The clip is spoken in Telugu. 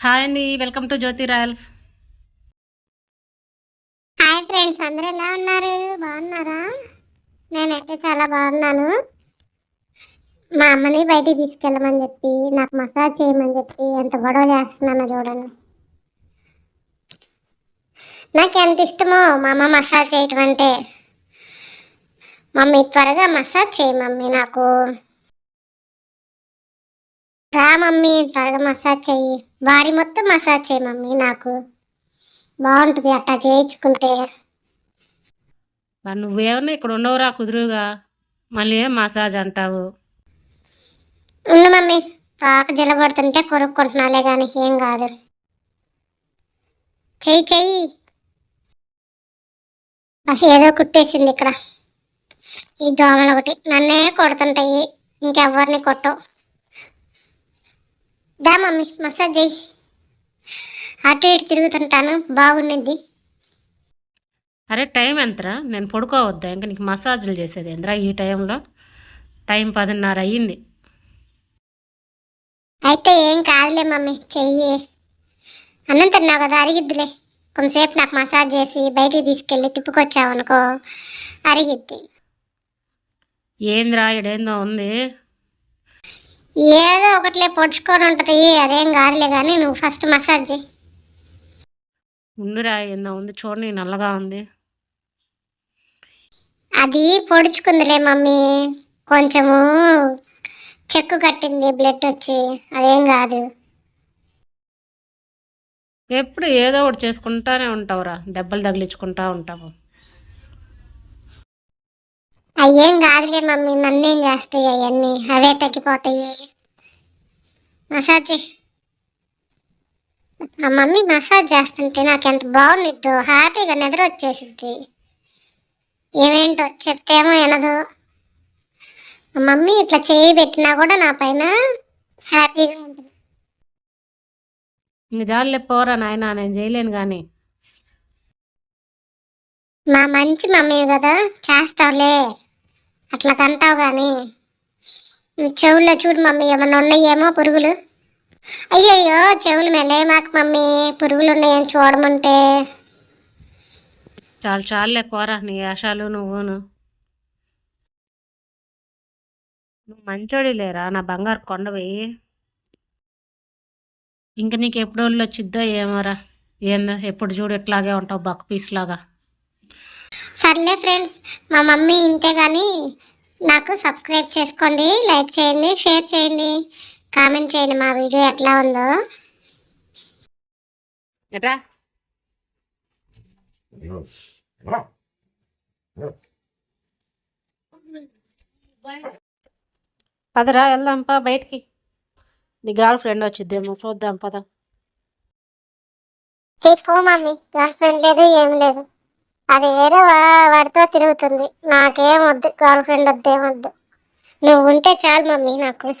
హాయ్ అండి welcome to Jyothi Royals. Hi friends అందరూ ఎలా ఉన్నారు? బాగున్నారా? నేనైతే చాలా బాగున్నాను. మా అమ్మని బయటికి తీసుకెళ్ళమని చెప్పి నాకు మసాజ్ చేయమని చెప్పి ఎంత గొడవ చేస్తున్నానో చూడండి. నాకు ఎంత ఇష్టమో మా అమ్మ మసాజ్ చేయటం అంటే మమ్మీ త్వరగా మసాజ్ చేయి మమ్మీ నాకు రా మమ్మీ త్వరగా మసాజ్ చెయ్యి. బాడీ మొత్తం మసాజ్ చేయి మమ్మీ నాకు. బాగుంటుంది అట్టా చేయించుకుంటే. మరి నువ్వేమన్నా ఇక్కడ ఉండవురా కుదురుగా? మళ్ళీ ఏం మసాజ్ అంటావు? ఉండు మమ్మీ పాక జలబడుతుంటే కొరుక్కుంటున్నాలే కానీ ఏం కాదు. చెయ్యి చెయ్యి. ఏదో కుట్టేసింది ఇక్కడ. ఈ దోమలు ఒకటి. నన్నే కొడుతుంటాయి. ఇంకెవరిని కొట్టవు. దా మమ్మీ మసాజ్ చెయ్యి అటు ఇటు తిరుగుతుంటాను బాగుండిద్ది. అరే టైం ఎంతరా? నేను పడుకోవద్దా? ఇంకా నీకు మసాజులు చేసేది ఎంతరా ఈ టైంలో? టైం పదిన్నర అయ్యింది. అయితే ఏం కాదులే మమ్మీ చెయ్యి. అన్నం తిన్నావు కదా అరిగిద్దిలే. కొంతసేపు నాకు మసాజ్ చేసి బయటికి తీసుకెళ్ళి తిప్పుకొచ్చావు అనుకో అరిగిద్ది. ఏందిరా ఇడేందో ఉంది. ఏదో ఒకటిలే పొడుచుకొని ఉంటుంది. అదేం కాదులే కానీ నువ్వు ఫస్ట్ మసాజ్ చేయి. ఉండురా ఏందో ఉంది చూడండి నల్లగా ఉంది. అది పొడుచుకుందిలే మమ్మీ. కొంచెము చెక్కు కట్టింది బ్లడ్ వచ్చి. అదేం కాదు. ఎప్పుడు ఏదో ఒకటి చేసుకుంటానే ఉంటావురా. దెబ్బలు తగిలించుకుంటా ఉంటావు. అయ్యేం కాదులే మమ్మీ నన్నేం చేస్తాయి అవన్నీ? అవే తగ్గిపోతాయి. మసాజ్ మా మమ్మీ మసాజ్ చేస్తుంటే నాకు ఎంత బాగుండిద్దో హ్యాపీగా నిద్ర వచ్చేసిద్ది. ఏమేంటో చెప్తేమో వినదు. మా మమ్మీ ఇట్లా చేయి పెట్టినా కూడా నా పైన హ్యాపీగా ఉంటుంది. ఇంక జాలే పోరా నాయనా నేను చేయలేను కానీ మా మంచి మమ్మీ కదా చేస్తావులే. అట్లా కంటావు కానీ. చెవుల్లో చూడు మమ్మీ ఏమన్నా ఉన్నాయేమో పురుగులు. అయ్యయ్యో చెవులు మెల్లే మాకు మమ్మీ. పురుగులు ఉన్నాయని చూడమంటే. చాలు చాలులే పోరా నీ వేషాలు నువ్వును. నువ్వు మంచోడి లేరా నా బంగారు కొండవి? ఇంక నీకు ఎప్పుడు వాళ్ళు వచ్చిద్దో ఏమోరా. ఏందో ఎప్పుడు చూడు ఇట్లాగే ఉంటావు బక్ పీస్ లాగా. సర్లే ఫ్రెండ్స్ మా మమ్మీ ఇంతే కానీ నాకు సబ్స్క్రైబ్ చేసుకోండి లైక్ చేయండి షేర్ చేయండి కామెంట్ చేయండి మా వీడియో ఎట్లా ఉందో. ఎట్రా? పదరా వెళ్దాం పా బయటికి. నీ గర్ల్ ఫ్రెండ్ వచ్చిద్దేమో చూద్దాం పద. చెప్పు మమ్మీ గర్ల్ ఫ్రెండ్ లేదు ఏం లేదు. అది వేరే వా- వాడితో తిరుగుతుంది. నాకేం వద్దు గర్ల్ ఫ్రెండ్ వద్దు ఏం వద్దు. నువ్వు ఉంటే చాలు మమ్మీ నాకు.